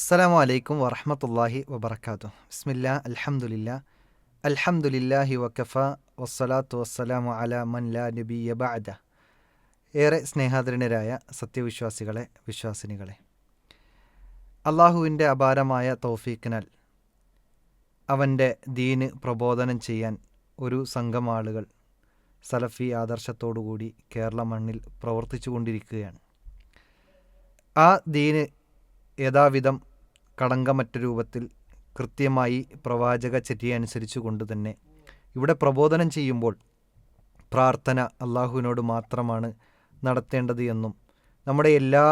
അസ്സലാമു അലൈക്കും വറഹമത്തല്ലാഹി വബർക്കാത്തു ബിസ്മില്ല അൽഹംദുലില്ലാ. അൽഹംദുലില്ലാഹി വക്കഫ വസ്സലാത്തു വസ്സലാമു അല മൻ ലാ നബി ബഅദ. ഏറെ സ്നേഹാദരണരായ സത്യവിശ്വാസികളെ വിശ്വാസിനികളെ. അള്ളാഹുവിന്റെ അപാരമായ തൗഫീക്കിനാൽ അവന്റെ ദീന് പ്രബോധനം ചെയ്യാൻ ഒരു സംഘം ആളുകൾ സലഫി ആദർശത്തോടുകൂടി കേരള മണ്ണിൽ പ്രവർത്തിച്ചു കൊണ്ടിരിക്കുകയാണ് ആ ദീന് യഥാവിധം കളങ്കമറ്റ രൂപത്തിൽ കൃത്യമായി പ്രവാചക ചര്യ കൊണ്ട് തന്നെ ഇവിടെ പ്രബോധനം ചെയ്യുമ്പോൾ പ്രാർത്ഥന അള്ളാഹുവിനോട് മാത്രമാണ് നടത്തേണ്ടത് എന്നും നമ്മുടെ എല്ലാ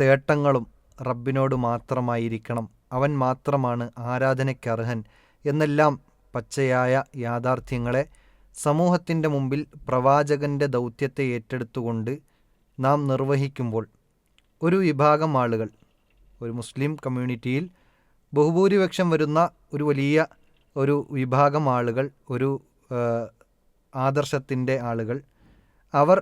തേട്ടങ്ങളും റബ്ബിനോട് മാത്രമായിരിക്കണം. അവൻ മാത്രമാണ് ആരാധനയ്ക്കർഹൻ എന്നെല്ലാം പച്ചയായ യാഥാർത്ഥ്യങ്ങളെ സമൂഹത്തിന്റെ മുമ്പിൽ പ്രവാചകന്റെ ദൗത്യത്തെ ഏറ്റെടുത്തുകൊണ്ട് നാം നിർവഹിക്കുമ്പോൾ ഒരു വിഭാഗം ആളുകൾ ഒരു മുസ്ലിം കമ്മ്യൂണിറ്റിയിൽ ബഹുഭൂരിപക്ഷം വരുന്ന ഒരു വലിയ ഒരു വിഭാഗം ആളുകൾ ഒരു ആദർശത്തിന്റെ ആളുകൾ അവർ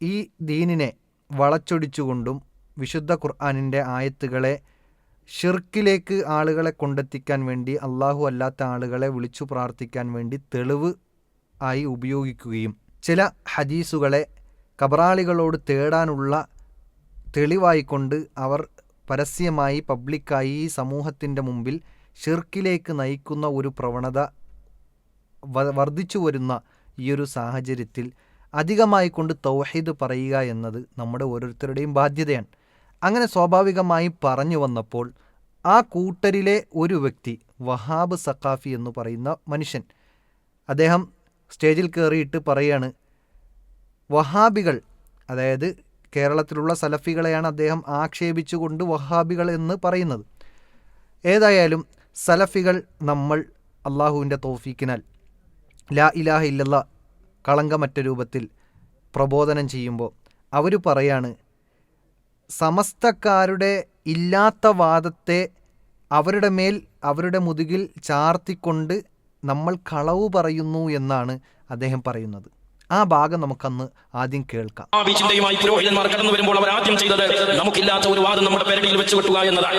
ഈ ദീനിനെ വളച്ചൊടിച്ചുകൊണ്ടും വിശുദ്ധ ഖുർആാനിന്റെ ആയത്തുകളെ ഷിർക്കിലേക്ക് ആളുകളെ കൊണ്ടെത്തിക്കാൻ വേണ്ടി അള്ളാഹു അല്ലാത്ത ആളുകളെ വിളിച്ചു പ്രാർത്ഥിക്കാൻ വേണ്ടി തെളിവ് ആയി ഉപയോഗിക്കുകയും ചില ഹദീസുകളെ കബറാളികളോട് തേടാനുള്ള തെളിവായിക്കൊണ്ട് അവർ പരസ്യമായി പബ്ലിക്കായി ഈ സമൂഹത്തിന്റെ മുമ്പിൽ ഷിർക്കിലേക്ക് നയിക്കുന്ന ഒരു പ്രവണത വർദ്ധിച്ചു വരുന്ന ഈ ഒരു സാഹചര്യത്തിൽ അധികമായി കൊണ്ട് തൗഹീദ് പറയുക എന്നത് നമ്മുടെ ഓരോരുത്തരുടെയും ബാധ്യതയാണ്. അങ്ങനെ സ്വാഭാവികമായി പറഞ്ഞു വന്നപ്പോൾ ആ കൂട്ടരിലെ ഒരു വ്യക്തി വഹാബ് സഖാഫി എന്ന് പറയുന്ന മനുഷ്യൻ അദ്ദേഹം സ്റ്റേജിൽ കയറിയിട്ട് പറയാണ് വഹാബികൾ അതായത് കേരളത്തിലുള്ള സലഫികളെയാണ് അദ്ദേഹം ആക്ഷേപിച്ചുകൊണ്ട് വഹാബികൾ എന്ന് പറയുന്നത്. ഏതായാലും സലഫികൾ നമ്മൾ അള്ളാഹുവിന്റെ തോഫീക്കിനാൽ ലാ ഇലാഹ ഇല്ലല്ല കളങ്കമറ്റ രൂപത്തിൽ പ്രബോധനം ചെയ്യുമ്പോൾ അവർ പറയാണ് സമസ്തക്കാരുടെ ഇല്ലാത്ത വാദത്തെ അവരുടെ മേൽ അവരുടെ മുതുകിൽ ചാർത്തിക്കൊണ്ട് നമ്മൾ കളവ് പറയുന്നു എന്നാണ് അദ്ദേഹം പറയുന്നത്. ആ ഭാഗം നമുക്കന്ന് ആദ്യം കേൾക്കാം. ആ ചിന്തയുമായി പുരോഹിതന്മാർ കടന്നു വരുമ്പോൾ അവർ ആദ്യം ചെയ്തത് നമുക്കില്ലാത്ത ഒരു വാദം നമ്മുടെ പെരടിയിൽ വെച്ച് കെട്ടുക എന്നതാണ്.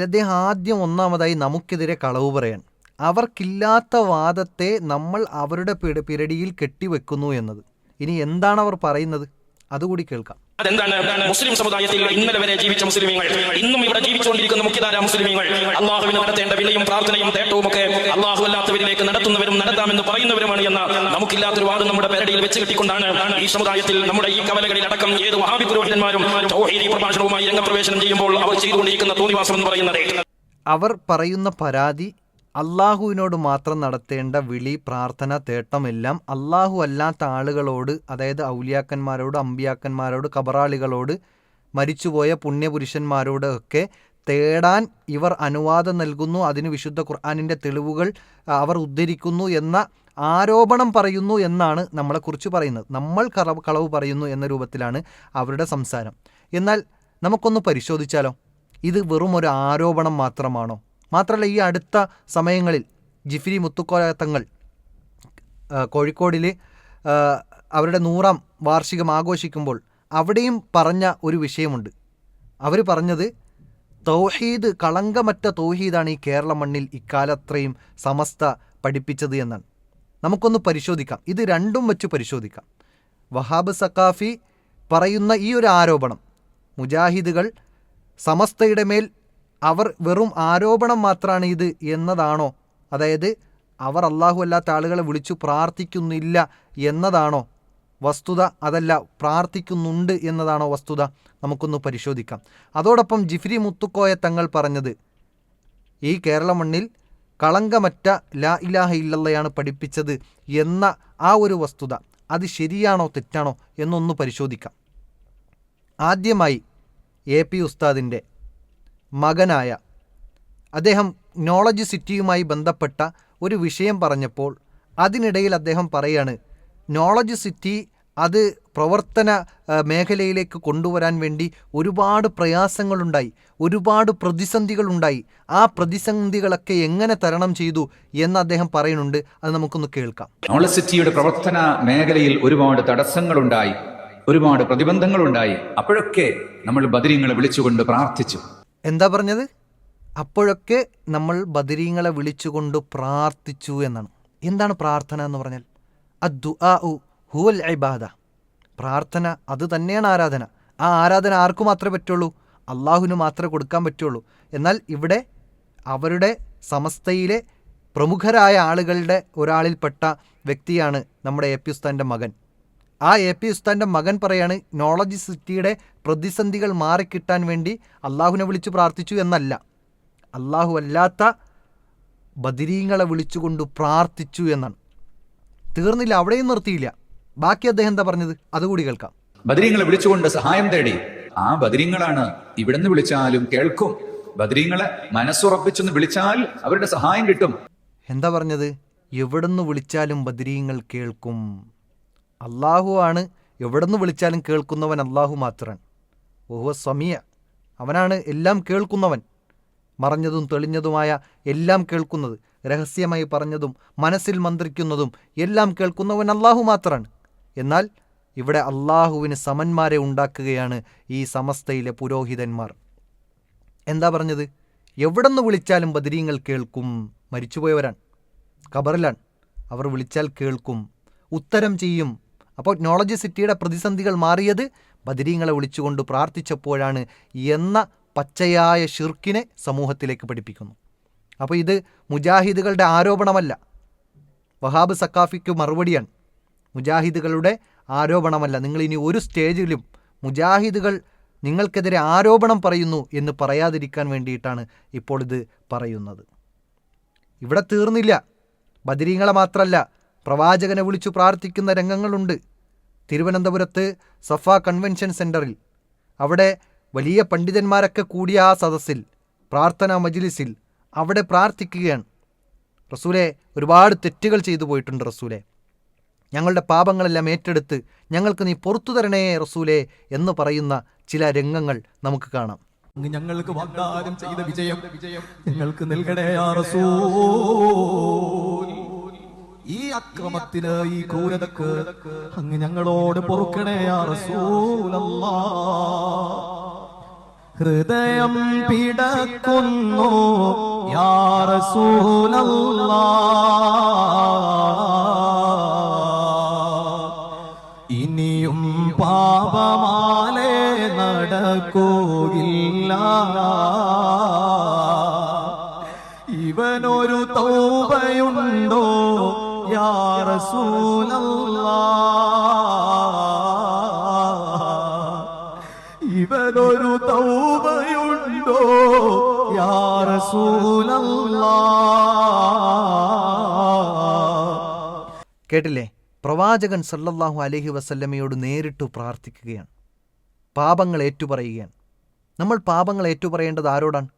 അദ്ദേഹം ആദ്യം ഒന്നാമതായി നമുക്കെതിരെ കളവ് പറയാൻ അവർക്കില്ലാത്ത വാദത്തെ നമ്മൾ അവരുടെ പിര- പിരടിയിൽ കെട്ടിവെക്കുന്നു എന്നത്. ഇനി എന്താണ് അവർ പറയുന്നത്? അതുകൂടി കേൾക്കാം. അതെന്താണ്? മുസ്ലിം സമുദായത്തിൽ ഇന്നലെ വരെ ജീവിച്ച മുസ്ലിമീങ്ങൾ. ഇന്നും ഇവിടെ ജീവിച്ചുകൊണ്ടിരിക്കുന്ന മുഖ്യധാര മുസ്ലിമീങ്ങൾ. അള്ളാഹുവിന് നടത്തേണ്ട വിലയും പ്രാർത്ഥനയും തേട്ടവും ഒക്കെ അള്ളാഹു അല്ലാത്തവരിലേക്ക് നടത്തുന്നവരും നടത്താമെന്ന് പറയുന്നവരുമാണ് എന്ന നമുക്കില്ലാത്തൊരു വാദം നമ്മുടെ പെരടിയിൽ വെച്ച് കെട്ടിക്കൊണ്ടാണ് ഈ സമുദായത്തിൽ നമ്മുടെ ഈ കവലകളിൽ അടക്കം ഏത് വഹാബി പുരോഹിതന്മാരും പ്രഭാഷണവുമായി രംഗപ്രവേശനം ചെയ്യുമ്പോൾ അവർ ചെയ്തുകൊണ്ടിരിക്കുന്ന തോന്നിവാസം എന്ന് പറയുന്നത്. അവർ പറയുന്ന പരാതി അള്ളാഹുവിനോട് മാത്രം നടത്തേണ്ട വിളി പ്രാർത്ഥന തേട്ടമെല്ലാം അള്ളാഹു അല്ലാത്ത ആളുകളോട് അതായത് ഔലിയാക്കന്മാരോട് അമ്പിയാക്കന്മാരോട് കബറാളികളോട് മരിച്ചുപോയ പുണ്യപുരുഷന്മാരോട് ഒക്കെ തേടാൻ ഇവർ അനുവാദം നൽകുന്നു. അതിന് വിശുദ്ധ ഖുർആാനിന്റെ തെളിവുകൾ അവർ ഉദ്ധരിക്കുന്നു എന്ന ആരോപണം പറയുന്നു എന്നാണ് നമ്മളെക്കുറിച്ച് പറയുന്നത്. നമ്മൾ കളവ് കളവ് പറയുന്നു എന്ന രൂപത്തിലാണ് അവരുടെ സംസാരം. എന്നാൽ നമുക്കൊന്ന് പരിശോധിച്ചാലോ? ഇത് വെറും ഒരു ആരോപണം മാത്രമാണോ? മാത്രമല്ല ഈ അടുത്ത സമയങ്ങളിൽ ജിഫിരി മുത്തുക്കോയത്തങ്ങൾ കോഴിക്കോടിൽ അവരുടെ നൂറാം വാർഷികം ആഘോഷിക്കുമ്പോൾ അവിടെയും പറഞ്ഞ ഒരു വിഷയമുണ്ട്. അവർ പറഞ്ഞത് തൗഹീദ് കളങ്കമറ്റ തൗഹീദാണ് ഈ കേരള മണ്ണിൽ ഇക്കാലത്രയും സമസ്ത പഠിപ്പിച്ചത് എന്നാണ്. നമുക്കൊന്ന് പരിശോധിക്കാം. ഇത് രണ്ടും വെച്ച് പരിശോധിക്കാം. വഹാബ് സക്കാഫി പറയുന്ന ഈ ഒരു ആരോപണം മുജാഹിദുകൾ സമസ്തയുടെ മേൽ അവർ വെറും ആരോപണം മാത്രമാണ് ഇത് എന്നതാണോ? അതായത് അവർ അള്ളാഹു അല്ലാത്ത ആളുകളെ വിളിച്ചു പ്രാർത്ഥിക്കുന്നില്ല എന്നതാണോ? വസ്തുത അതല്ല പ്രാർത്ഥിക്കുന്നുണ്ട് എന്നതാണോ വസ്തുത? നമുക്കൊന്ന് പരിശോധിക്കാം. അതോടൊപ്പം ജിഫ്രി മുത്തുക്കോയ തങ്ങൾ പറഞ്ഞത് ഈ കേരള മണ്ണിൽ കളങ്കമറ്റ ലാ ഇലാഹ ഇല്ലല്ലയാണ് പഠിപ്പിച്ചത് എന്ന ആ ഒരു വസ്തുത. അത് ശരിയാണോ തെറ്റാണോ എന്നൊന്ന് പരിശോധിക്കാം. ആദ്യമായി എ പി ഉസ്താദിന്റെ മകനായ. അദ്ദേഹം നോളജ് സിറ്റിയുമായി ബന്ധപ്പെട്ട ഒരു വിഷയം പറഞ്ഞപ്പോൾ അതിനിടയിൽ അദ്ദേഹം പറയാണ് നോളജ് സിറ്റി അത് പ്രവർത്തന മേഖലയിലേക്ക് കൊണ്ടുവരാൻ വേണ്ടി ഒരുപാട് പ്രയാസങ്ങളുണ്ടായി ഒരുപാട് പ്രതിസന്ധികളുണ്ടായി. ആ പ്രതിസന്ധികളൊക്കെ എങ്ങനെ തരണം ചെയ്തു എന്ന് അദ്ദേഹം പറയുന്നുണ്ട്. അത് നമുക്കൊന്ന് കേൾക്കാം. നോളജ് സിറ്റിയുടെ പ്രവർത്തന മേഖലയിൽ ഒരുപാട് തടസ്സങ്ങളുണ്ടായി ഒരുപാട് പ്രതിബന്ധങ്ങളുണ്ടായി. അപ്പോഴൊക്കെ നമ്മൾ ബദരീങ്ങളെ വിളിച്ചുകൊണ്ട് പ്രാർത്ഥിച്ചു. എന്താ പറഞ്ഞത്? അപ്പോഴൊക്കെ നമ്മൾ ബദരീങ്ങളെ വിളിച്ചുകൊണ്ട് പ്രാർത്ഥിച്ചു എന്നാണ്. എന്താണ് പ്രാർത്ഥന എന്ന് പറഞ്ഞാൽ? അദ്ദു ആ ഉ ഹുവൽ ഇബാദ. പ്രാർത്ഥന അത് തന്നെയാണ് ആരാധന. ആ ആരാധന ആർക്കു മാത്രമേ പറ്റുള്ളൂ? അള്ളാഹുവിന് മാത്രമേ കൊടുക്കാൻ പറ്റുള്ളൂ. എന്നാൽ ഇവിടെ അവരുടെ സമസ്തയിലെ പ്രമുഖരായ ആളുകളുടെ ഒരാളിൽപ്പെട്ട വ്യക്തിയാണ് നമ്മുടെ എ പി ഉസ്താന്റെ മകൻ. ആ എ പി ഉസ്താന്റെ മകൻ പറയാണ് നോളജ് സിറ്റിയുടെ പ്രതിസന്ധികൾ മാറിക്കിട്ടാൻ വേണ്ടി അള്ളാഹുവിനെ വിളിച്ചു പ്രാർത്ഥിച്ചു എന്നല്ല. അള്ളാഹു അല്ലാത്ത ബദിരീങ്ങളെ വിളിച്ചുകൊണ്ട് പ്രാർത്ഥിച്ചു എന്നാണ്. തീർന്നില്ല അവിടെയും നിർത്തിയില്ല. ബാക്കി അദ്ദേഹം എന്താ പറഞ്ഞത്? അതുകൂടി കേൾക്കാം. ബദരീങ്ങളെ വിളിച്ചുകൊണ്ട് സഹായം തേടി. ആ ബദരീങ്ങളാണ് ഇവിടുന്ന് വിളിച്ചാലും കേൾക്കും. ബദരീങ്ങളെ മനസ്സുറപ്പിച്ചൊന്ന് വിളിച്ചാൽ അവരുടെ സഹായം കിട്ടും. എന്താ പറഞ്ഞത്? എവിടുന്ന് വിളിച്ചാലും ബദരീങ്ങൾ കേൾക്കും. അള്ളാഹു ആണ് വിളിച്ചാലും കേൾക്കുന്നവൻ അള്ളാഹു മാത്രമാണ് ഓഹോ സ്വമിയ അവനാണ് എല്ലാം കേൾക്കുന്നവൻ. മറഞ്ഞതും തെളിഞ്ഞതുമായ എല്ലാം കേൾക്കുന്നത് രഹസ്യമായി പറഞ്ഞതും മനസ്സിൽ മന്ത്രിക്കുന്നതും എല്ലാം കേൾക്കുന്നവൻ അള്ളാഹു മാത്രമാണ് എന്നാൽ ഇവിടെ അള്ളാഹുവിന് സമന്മാരെ ഉണ്ടാക്കുകയാണ് ഈ സമസ്തയിലെ പുരോഹിതന്മാർ. എന്താ പറഞ്ഞത്? എവിടെന്ന് വിളിച്ചാലും ബദരീങ്ങൾ കേൾക്കും മരിച്ചുപോയവരാണ്. ഖബറിലാണ്. അവർ വിളിച്ചാൽ കേൾക്കും ഉത്തരം ചെയ്യും അപ്പോൾ നോളജ് സിറ്റിയുടെ പ്രതിസന്ധികൾ മാറിയത് ബദരീങ്ങളെ വിളിച്ചുകൊണ്ട് പ്രാർത്ഥിച്ചപ്പോഴാണ് എന്ന പച്ചയായ ഷിർക്കിനെ സമൂഹത്തിലേക്ക് പഠിപ്പിക്കുന്നു. അപ്പോൾ ഇത് മുജാഹിദുകളുടെ ആരോപണമല്ല. വഹാബ് സക്കാഫിക്ക് മറുപടിയാണ്. മുജാഹിദുകളുടെ ആരോപണമല്ല. നിങ്ങൾ ഇനി ഒരു സ്റ്റേജിലും മുജാഹിദുകൾ നിങ്ങൾക്കെതിരെ ആരോപണം പറയുന്നു എന്ന് പറയാതിരിക്കാൻ വേണ്ടിയിട്ടാണ് ഇപ്പോൾ ഇത് പറയുന്നത്. ഇവിടെ തീർന്നില്ല. ബദരീങ്ങളെ മാത്രമല്ല പ്രവാചകനെ വിളിച്ചു പ്രാർത്ഥിക്കുന്ന രംഗങ്ങളുണ്ട്. തിരുവനന്തപുരത്ത് സഫ കൺവെൻഷൻ സെന്ററിൽ അവിടെ വലിയ പണ്ഡിതന്മാരൊക്കെ കൂടിയ ആ സദസ്സിൽ പ്രാർത്ഥനാ മജിലിസിൽ അവിടെ പ്രാർത്ഥിക്കുകയാണ്. റസൂലെ ഒരുപാട് തെറ്റുകൾ ചെയ്തു പോയിട്ടുണ്ട് റസൂലെ. ഞങ്ങളുടെ പാപങ്ങളെല്ലാം ഏറ്റെടുത്ത് ഞങ്ങൾക്ക് നീ പുറത്തു തരണേ റസൂലെ എന്ന് പറയുന്ന ചില രംഗങ്ങൾ നമുക്ക് കാണാം. ഞങ്ങൾക്ക് വാഗ്ദാനം ചെയ്ത വിജയം വിജയം നിങ്ങൾക്ക് നൽകണേ ആ റസൂൽ. ഈ അക്രമത്തിന് ഈ ക്രൂരതക്ക് അങ്ങ് ഞങ്ങളോട് പൊറുക്കണേ റസൂലല്ലാ. ഹൃദയം പിടക്കുന്നു യാ റസൂലല്ലാ. ഇനിയും പാപമാലേ നടക്കുകയില്ല യാ الله ഇവനൊരു തൗബയുണ്ടോ? യാ റസൂലല്ലാ കേട്ടില്ലേ? പ്രവാചകൻ സല്ലല്ലാഹു അലൈഹി വസല്ലമയോട് നേരിട്ട് പ്രാർത്ഥിക്കുകയാണ്. പാപങ്ങൾ ഏറ്റുപറയുകയാണ്. നമ്മൾ പാപങ്ങൾ ഏറ്റുപറയേണ്ടത് ആരോടാണ്?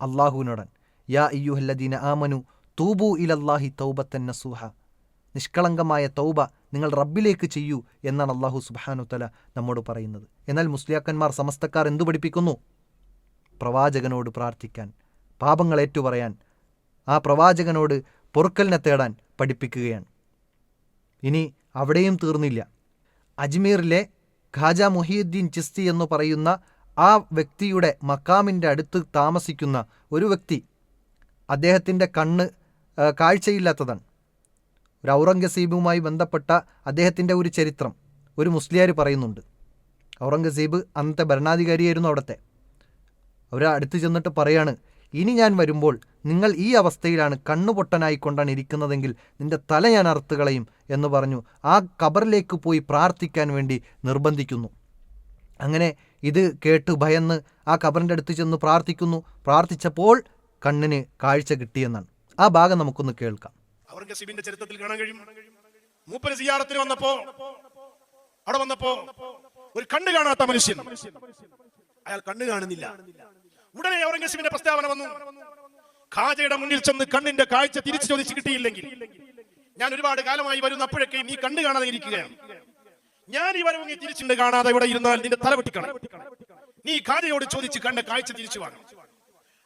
അള്ളാഹുവിനോടാണ് യാ അയ്യുഹല്ലദീന ആമനു തൂബു ഇലല്ലാഹി തൗബത്തൻ നസൂഹ. നിഷ്കളങ്കമായ തൗബ നിങ്ങൾ റബ്ബിലേക്ക് ചെയ്യൂ എന്നാണ് അള്ളാഹു സുബാനു തല നമ്മോട് പറയുന്നത്. എന്നാൽ മുസ്ലിയാക്കന്മാർ സമസ്തക്കാർ എന്തു പഠിപ്പിക്കുന്നു? പ്രവാചകനോട് പ്രാർത്ഥിക്കാൻ പാപങ്ങൾ ഏറ്റുപറയാൻ ആ പ്രവാചകനോട് പൊറുക്കലിനെ തേടാൻ പഠിപ്പിക്കുകയാണ്. ഇനി അവിടെയും തീർന്നില്ല. അജ്മീറിലെ ഖാജ മുഹിയുദ്ദീൻ ചിസ്തി എന്ന് പറയുന്ന ആ വ്യക്തിയുടെ മക്കാമിന്റെ അടുത്ത് താമസിക്കുന്ന ഒരു വ്യക്തി അദ്ദേഹത്തിന്റെ കണ്ണ് കാഴ്ചയില്ലാത്തതാണ്. ഒരു ഔറംഗസീബുമായി ബന്ധപ്പെട്ട അദ്ദേഹത്തിന്റെ ഒരു ചരിത്രം. ഒരു മുസ്ലിയാർ പറയുന്നുണ്ട്. ഔറംഗസീബ് അന്നത്തെ ഭരണാധികാരിയായിരുന്നു അവിടുത്തെ. അവർ അടുത്ത് ചെന്നിട്ട് പറയാണ് ഇനി ഞാൻ വരുമ്പോൾ നിങ്ങൾ ഈ അവസ്ഥയിലാണ് കണ്ണുപൊട്ടനായിക്കൊണ്ടാണ് ഇരിക്കുന്നതെങ്കിൽ നിന്റെ തല ഞാൻ അറുത്തുകളയും എന്ന് പറഞ്ഞു ആ കബറിലേക്ക് പോയി പ്രാർത്ഥിക്കാൻ വേണ്ടി നിർബന്ധിക്കുന്നു. അങ്ങനെ ഇത് കേട്ട് ഭയന്ന് ആ കബറിന്റെ അടുത്ത് ചെന്ന് പ്രാർത്ഥിക്കുന്നു. പ്രാർത്ഥിച്ചപ്പോൾ കണ്ണിന് കാഴ്ച കിട്ടിയെന്നാണ്. ആ ഭാഗം നമുക്കൊന്ന് കേൾക്കാം. ഔറംഗസീബിന്റെ ചരിത്രത്തിൽ കാണാൻ കഴിയും. മൂപ്പര് സിയാറത്തിന് വന്നപ്പോ അവിടെ വന്നപ്പോ ഒരു കണ്ണു കാണാത്ത മനുഷ്യൻ. അയാൾ കണ്ണു കാണുന്നില്ല. ഉടനെ ഔറംഗസീബിന്റെ പ്രസ്താവന വന്നു. ഖാജയുടെ മുന്നിൽ ചെന്ന് കണ്ണിന്റെ കാഴ്ച തിരിച്ചു ചോദിച്ചു കിട്ടിയില്ലെങ്കിൽ ഞാൻ ഒരുപാട് കാലമായി വരുന്ന അപ്പോഴൊക്കെ നീ കണ്ണു കാണാതെ ഇരിക്കുകയാണ്. ഞാൻ ഈ വരവ് നീ തിരിച്ചുണ്ട് കാണാതെ ഇവിടെ ഇരുന്നാൽ നിന്റെ തല വെട്ടിക്കണം നീ ഖാജയോട് ചോദിച്ച് കണ്ട കാഴ്ച തിരിച്ചു വാങ്ങും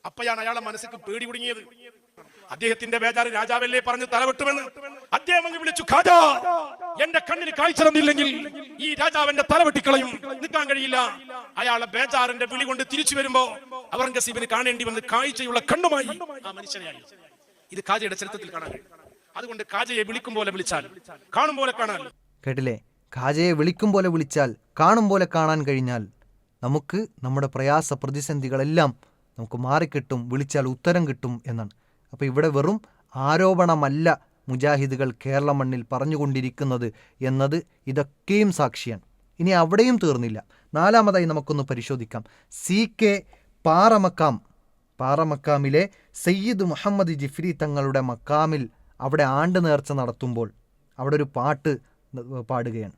അപ്പയാണ് അയാളെ മനസ്സിക്ക് പേടി കുടുങ്ങിയത്. അദ്ദേഹത്തിന്റെ ബേജാറ് രാജാവല്ലേ പറഞ്ഞു തലവെട്ടുമെന്ന്? അദ്ദേഹം വിളിച്ചു ഖാജാ എന്റെ കണ്ണിന് കാഴ്ച തന്നില്ലെങ്കിൽ ഈ രാജാവിന്റെ തലവെട്ടിക്കളയും നിൽക്കാൻ കഴിയില്ല. അയാളെ ബേജാറിന്റെ വിളി കൊണ്ട് തിരിച്ചു വരുമ്പോ ഔറംഗസീബിന് കാണേണ്ടി വന്ന് കാഴ്ചയുള്ള കണ്ണുമായി ആ മനുഷ്യനെയായി. ഇത് കാജയുടെ ചരിത്രത്തിൽ കാണാൻ അതുകൊണ്ട് കാജയെ വിളിക്കും പോലെ വിളിച്ചാൽ കാണും പോലെ കാണാൻ. കേട്ടില്ലേ? കാജയെ വിളിക്കും പോലെ വിളിച്ചാൽ കാണും പോലെ കാണാൻ കഴിഞ്ഞാൽ നമുക്ക് നമ്മുടെ പ്രയാസ പ്രതിസന്ധികളെല്ലാം നമുക്ക് മാറിക്കിട്ടും വിളിച്ചാൽ ഉത്തരം കിട്ടും എന്നാണ്. അപ്പോൾ ഇവിടെ വെറും ആരോപണമല്ല മുജാഹിദുകൾ കേരള മണ്ണിൽ പറഞ്ഞുകൊണ്ടിരിക്കുന്നത് എന്നത് ഇതൊക്കെയും സാക്ഷിയാണ്. ഇനി അവിടെയും തീർന്നില്ല. നാലാമതായി നമുക്കൊന്ന് പരിശോധിക്കാം. സി കെ പാറമക്കാം പാറമക്കാമിലെ സയ്യിദ് മുഹമ്മദ് ജിഫ്രി തങ്ങളുടെ മക്കാമിൽ അവിടെ ആണ്ട് നേർച്ച നടത്തുമ്പോൾ അവിടെ ഒരു പാട്ട് പാടുകയാണ്.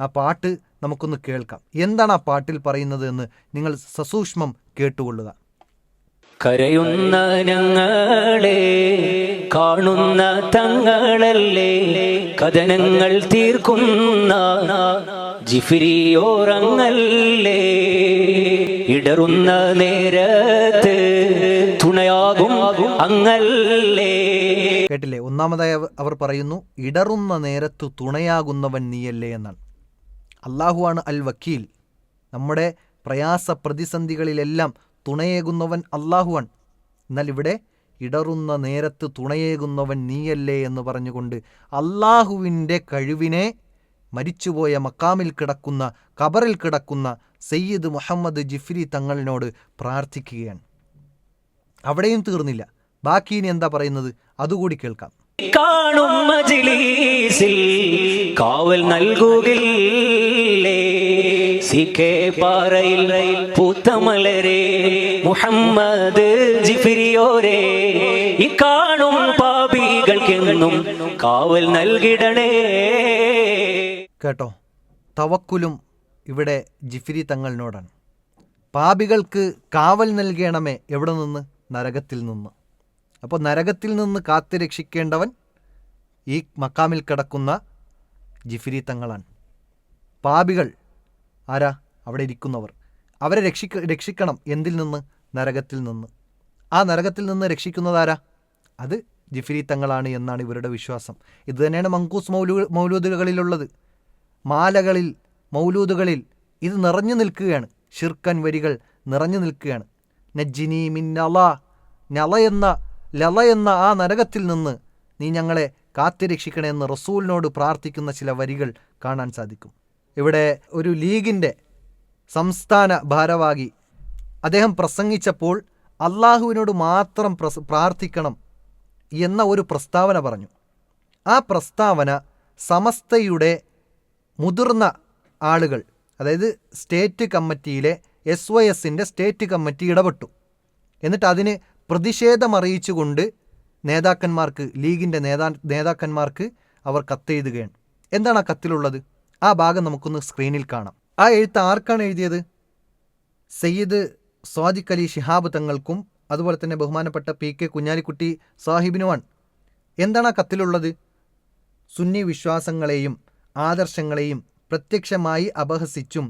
ആ പാട്ട് നമുക്കൊന്ന് കേൾക്കാം. എന്താണ് ആ പാട്ടിൽ പറയുന്നത് എന്ന് നിങ്ങൾ സസൂക്ഷ്മം കേട്ടുകൊള്ളുക. കരയുന്ന ഞങ്ങളെ കാണുന്ന തങ്ങളല്ലേ കഥനങ്ങൾ തീർക്കുന്ന ജിഫിരിയോറങ്ങല്ലേ ഇടറുന്ന നേരത്ത് തുണയാകും അങ്ങല്ലേ. കേട്ടില്ലേ? ഒന്നാമതായി അവ- അവർ പറയുന്നു ഇടറുന്ന നേരത്ത് തുണയാകുന്നവൻ നീയല്ലേ എന്നാണ്. അള്ളാഹുവാണ് അൽ വക്കീൽ. നമ്മുടെ പ്രയാസ പ്രതിസന്ധികളിലെല്ലാം തുണയേകുന്നവൻ അള്ളാഹുവാൻ എന്നാൽ ഇവിടെ ഇടറുന്ന നേരത്ത് തുണയേകുന്നവൻ നീയല്ലേ എന്ന് പറഞ്ഞുകൊണ്ട് അള്ളാഹുവിന്റെ കഴിവിനെ മരിച്ചുപോയ മക്കാമിൽ കിടക്കുന്ന കബറിൽ കിടക്കുന്ന സയ്യിദ് മുഹമ്മദ് ജിഫ്രി തങ്ങളിനോട് പ്രാർത്ഥിക്കുകയാണ്. അവിടെയും തീർന്നില്ല. ബാക്കി ഇനി എന്താ പറയുന്നത്? അതുകൂടി കേൾക്കാം. കാണും മജിലീസിൽ കാവൽ നൽകുകില്ലേ മുഹമ്മദ് ജിഫിരിയോരെ ഈ കാണും പാപികൾക്കെന്നും കാവൽ നൽകിടണേ. കേട്ടോ തവക്കുലും ഇവിടെ ജിഫിരി തങ്ങളിനോടാണ് പാപികൾക്ക് കാവൽ നൽകണമേ എവിടെ നിന്ന്? നരകത്തിൽ നിന്ന്. അപ്പോൾ നരകത്തിൽ നിന്ന് കാത്തു രക്ഷിക്കേണ്ടവൻ ഈ മക്കാമിൽ കിടക്കുന്ന ജിഫിരി തങ്ങളാണ്. പാപികൾ ആരാ? അവിടെ ഇരിക്കുന്നവർ. അവരെ രക്ഷിക്ക രക്ഷിക്കണം എന്തിൽ നിന്ന്? നരകത്തിൽ നിന്ന്. ആ നരകത്തിൽ നിന്ന് രക്ഷിക്കുന്നതാരാ അത് ജിഫിരി തങ്ങളാണ് എന്നാണ് ഇവരുടെ വിശ്വാസം. ഇതുതന്നെയാണ് മങ്കൂസ് മൗലൂ മൗലൂദുകളിലുള്ളത്. മാലകളിൽ മൗലൂദുകളിൽ ഇത് നിറഞ്ഞു നിൽക്കുകയാണ്. ഷിർക്കൻ വരികൾ നിറഞ്ഞു നിൽക്കുകയാണ്. നജ്ജിനി മിന്നല നല എന്ന ലല എന്ന ആ നരകത്തിൽ നിന്ന് നീ ഞങ്ങളെ കാത്തിരക്ഷിക്കണേ എന്ന് റസൂലിനോട് പ്രാർത്ഥിക്കുന്ന ചില വരികൾ കാണാൻ സാധിക്കും. ഇവിടെ ഒരു ലീഗിന്റെ സംസ്ഥാന ഭാരവാഹി അദ്ദേഹം പ്രസംഗിച്ചപ്പോൾ അള്ളാഹുവിനോട് മാത്രം പ്രാർത്ഥിക്കണം എന്ന ഒരു പ്രസ്താവന പറഞ്ഞു. ആ പ്രസ്താവന സമസ്തയുടെ മുതിർന്ന ആളുകൾ അതായത് സ്റ്റേറ്റ് കമ്മിറ്റിയിലെ എസ് വൈ എസിന്റെ സ്റ്റേറ്റ് കമ്മിറ്റി ഇടപെട്ടു. എന്നിട്ട് അതിന് പ്രതിഷേധമറിയിച്ചുകൊണ്ട് നേതാക്കന്മാർക്ക് ലീഗിന്റെ നേതാ നേതാക്കന്മാർക്ക് അവർ കത്തെഴുതുകയാണ്. എന്താണ് ആ കത്തിലുള്ളത്? ആ ഭാഗം നമുക്കൊന്ന് സ്ക്രീനിൽ കാണാം. ആ എഴുത്ത് ആർക്കാണ് എഴുതിയത്? സയ്യിദ് സ്വാദിഖ് അലി ഷിഹാബ് തങ്ങൾക്കും അതുപോലെ തന്നെ ബഹുമാനപ്പെട്ട പി കെ കുഞ്ഞാലിക്കുട്ടി സാഹിബിനുമാണ്. എന്താണ് ആ കത്തിലുള്ളത്? സുന്നി വിശ്വാസങ്ങളെയും ആദർശങ്ങളെയും പ്രത്യക്ഷമായി അപഹസിച്ചും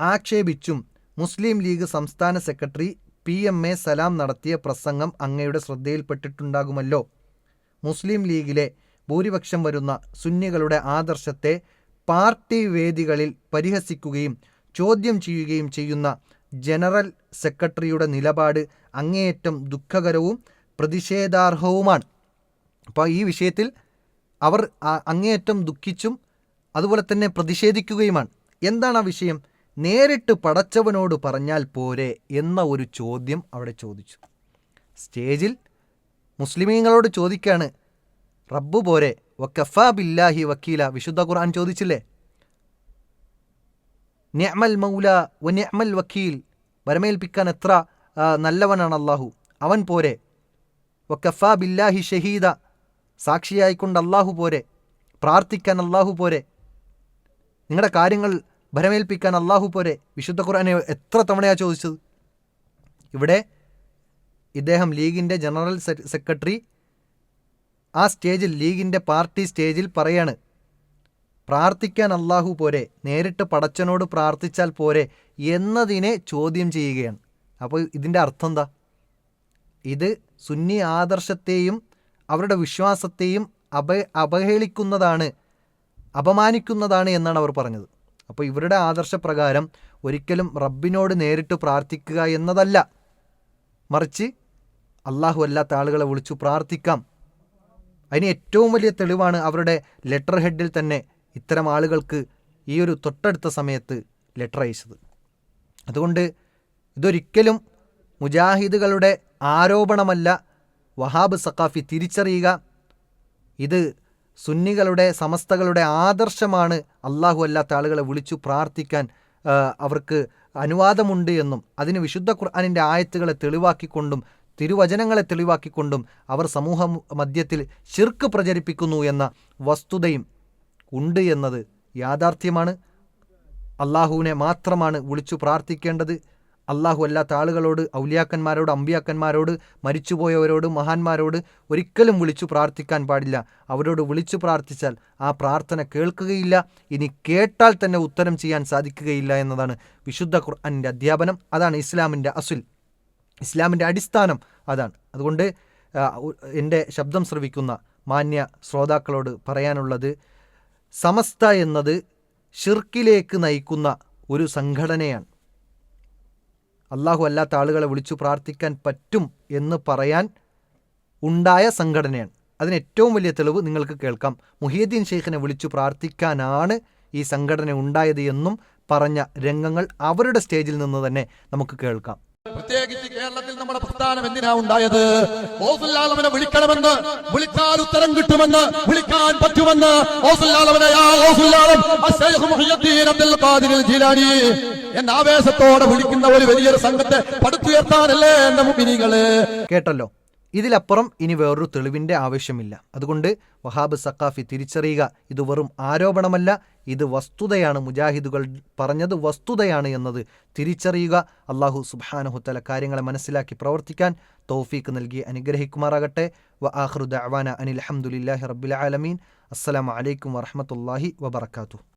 ആക്ഷേപിച്ചും മുസ്ലിം ലീഗ് സംസ്ഥാന സെക്രട്ടറി പി എം എ സലാം നടത്തിയ പ്രസംഗം അങ്ങയുടെ ശ്രദ്ധയിൽപ്പെട്ടിട്ടുണ്ടാകുമല്ലോ. മുസ്ലിം ലീഗിലെ ഭൂരിപക്ഷം വരുന്ന സുന്നികളുടെ ആദർശത്തെ പാർട്ടി വേദികളിൽ പരിഹസിക്കുകയും ചോദ്യം ചെയ്യുകയും ചെയ്യുന്ന ജനറൽ സെക്രട്ടറിയുടെ നിലപാട് അങ്ങേയറ്റം ദുഃഖകരവും പ്രതിഷേധാർഹവുമാണ്. അപ്പോൾ ഈ വിഷയത്തിൽ അവർ അങ്ങേയറ്റം ദുഃഖിച്ചും അതുപോലെ തന്നെ പ്രതിഷേധിക്കുകയുമാണ്. എന്താണ് ആ വിഷയം? നേരിട്ട് പടച്ചവനോട് പറഞ്ഞാൽ പോരെ എന്ന ഒരു ചോദ്യം അവിടെ ചോദിച്ചു. സ്റ്റേജിൽ മുസ്ലിമീങ്ങളോട് ചോദിക്കാണ് റബ്ബ് പോരെ വക്കഫ ബില്ലാഹി വക്കീല. വിശുദ്ധ ഖുർആൻ ചോദിച്ചില്ലേ? നിഅമൽ മൗല വ നിഅമൽ വക്കീൽ. വരമേൽപ്പിക്കാൻ എത്ര നല്ലവനാണ് അള്ളാഹു അവൻ പോരെ. വക്കഫ ബില്ലാഹി ഷഹീദ. സാക്ഷിയായിക്കൊണ്ട് അള്ളാഹു പോരെ. പ്രാർത്ഥിക്കാൻ അള്ളാഹു പോരെ. നിങ്ങളുടെ കാര്യങ്ങൾ ഭരമേൽപ്പിക്കാൻ അള്ളാഹു പോരെ. വിശുദ്ധ ഖുർആനെ എത്ര തവണയാണ് ചോദിച്ചത്? ഇവിടെ ഇദ്ദേഹം ലീഗിന്റെ ജനറൽ സെക്രട്ടറി ആ സ്റ്റേജിൽ ലീഗിന്റെ പാർട്ടി സ്റ്റേജിൽ പറയാണ്. പ്രാർത്ഥിക്കാൻ അള്ളാഹു പോരെ നേരിട്ട് പടച്ചനോട് പ്രാർത്ഥിച്ചാൽ പോരെ എന്നതിനെ ചോദ്യം ചെയ്യുകയാണ്. അപ്പോൾ ഇതിന്റെ അർത്ഥം എന്താ ഇത് സുന്നി ആദർശത്തെയും അവരുടെ വിശ്വാസത്തെയും അപ അപഹേളിക്കുന്നതാണ് അപമാനിക്കുന്നതാണ് എന്നാണ് അവർ പറഞ്ഞത്. അപ്പോൾ ഇവരുടെ ആദർശപ്രകാരം ഒരിക്കലും റബ്ബിനോട് നേരിട്ട് പ്രാർത്ഥിക്കുക എന്നതല്ല. മറിച്ച് അള്ളാഹു അല്ലാത്ത ആളുകളെ വിളിച്ചു പ്രാർത്ഥിക്കാം. അതിന് ഏറ്റവും വലിയ തെളിവാണ് അവരുടെ ലെറ്റർ ഹെഡിൽ തന്നെ ഇത്തരം ആളുകൾക്ക് ഈ ഒരു തൊട്ടടുത്ത സമയത്ത് ലെറ്റർ അയച്ചത്. അതുകൊണ്ട് ഇതൊരിക്കലും മുജാഹിദുകളുടെ ആരോപണമല്ല വഹാബ് സഖാഫി തിരിച്ചറിയുക. ഇത് സുന്നികളുടെ സമസ്തകളുടെ ആദർശമാണ് അള്ളാഹു അല്ലാത്ത ആളുകളെ വിളിച്ചു പ്രാർത്ഥിക്കാൻ അവർക്ക് അനുവാദമുണ്ട് എന്നും അതിന് വിശുദ്ധ ഖുർആാനിന്റെ ആയത്തുകളെ തെളിവാക്കിക്കൊണ്ടും തിരുവചനങ്ങളെ തെളിവാക്കിക്കൊണ്ടും അവർ സമൂഹ മധ്യത്തിൽ ശിർക്ക് പ്രചരിപ്പിക്കുന്നു എന്ന വസ്തുതയും ഉണ്ട് എന്നത് യാഥാർത്ഥ്യമാണ്. അള്ളാഹുവിനെ മാത്രമാണ് വിളിച്ചു പ്രാർത്ഥിക്കേണ്ടത്. അള്ളാഹു അല്ലാത്ത ആളുകളോട് ഔലിയാക്കന്മാരോട് അമ്പിയാക്കന്മാരോട് മരിച്ചുപോയവരോട് മഹാന്മാരോട് ഒരിക്കലും വിളിച്ചു പ്രാർത്ഥിക്കാൻ പാടില്ല. അവരോട് വിളിച്ചു പ്രാർത്ഥിച്ചാൽ ആ പ്രാർത്ഥന കേൾക്കുകയില്ല. ഇനി കേട്ടാൽ തന്നെ ഉത്തരം ചെയ്യാൻ സാധിക്കുകയില്ല എന്നതാണ് വിശുദ്ധ ഖുർആാനിന്റെ അധ്യാപനം. അതാണ് ഇസ്ലാമിന്റെ അസുൽ. ഇസ്ലാമിന്റെ അടിസ്ഥാനം അതാണ്. അതുകൊണ്ട് എന്റെ ശബ്ദം ശ്രവിക്കുന്ന മാന്യ ശ്രോതാക്കളോട് പറയാനുള്ളത് സമസ്ത എന്നത് ഷിർക്കിലേക്ക് നയിക്കുന്ന ഒരു സംഘടനയാണ്. അള്ളാഹു അല്ലാത്ത ആളുകളെ വിളിച്ചു പ്രാർത്ഥിക്കാൻ പറ്റും എന്ന് പറയാൻ ഉണ്ടായ സംഘടനയാണ്. അതിന് ഏറ്റവും വലിയ തെളിവ് നിങ്ങൾക്ക് കേൾക്കാം. മുഹിയദ്ദീൻ ഷെയ്ഖിനെ വിളിച്ചു പ്രാർത്ഥിക്കാനാണ് ഈ സംഘടന ഉണ്ടായത് എന്നും പറഞ്ഞ രംഗങ്ങൾ അവരുടെ സ്റ്റേജിൽ നിന്ന് തന്നെ നമുക്ക് കേൾക്കാം. പ്രത്യേകിച്ച് കേരളത്തിൽ നമ്മുടെ പ്രസ്ഥാനം എന്തിനാ ഉണ്ടായത്? ഓസുല്ലാലവനെ വിളിക്കണമെന്ന് വിളിച്ചാൽ ഉത്തരം കിട്ടുമെന്ന് വിളിക്കാൻ പറ്റുമെന്ന് എന്ന ആവേശത്തോടെ വിളിക്കുന്ന ഒരു വലിയൊരു സംഘത്തെ പടുത്തുയർത്താനല്ലേ എന്റെ മുമ്പിനികൾ കേട്ടല്ലോ. ഇതിലപ്പുറം ഇനി വേറൊരു തെളിവിന്റെ ആവശ്യമില്ല. അതുകൊണ്ട് വഹാബ് സക്കാഫി തിരിച്ചറിയുക ഇത് വെറും ആരോപണമല്ല ഇത് വസ്തുതയാണ് മുജാഹിദുകൾ പറഞ്ഞത് വസ്തുതയാണ് എന്നത് തിരിച്ചറിയുക. അള്ളാഹു സുബാനഹുത്തല കാര്യങ്ങളെ മനസ്സിലാക്കി പ്രവർത്തിക്കാൻ തൗഫീക്ക് നൽകി അനുഗ്രഹിക്കുമാറാകട്ടെ. വ ആഹ്റുദ് അവാന അനിൽ അഹമ്മദില്ലാഹി റബ്ബുലാലമീൻ ആലമീൻ. അസ്സലാമു അലൈക്കും വറഹമത്തല്ലാഹി വബർക്കാത്തു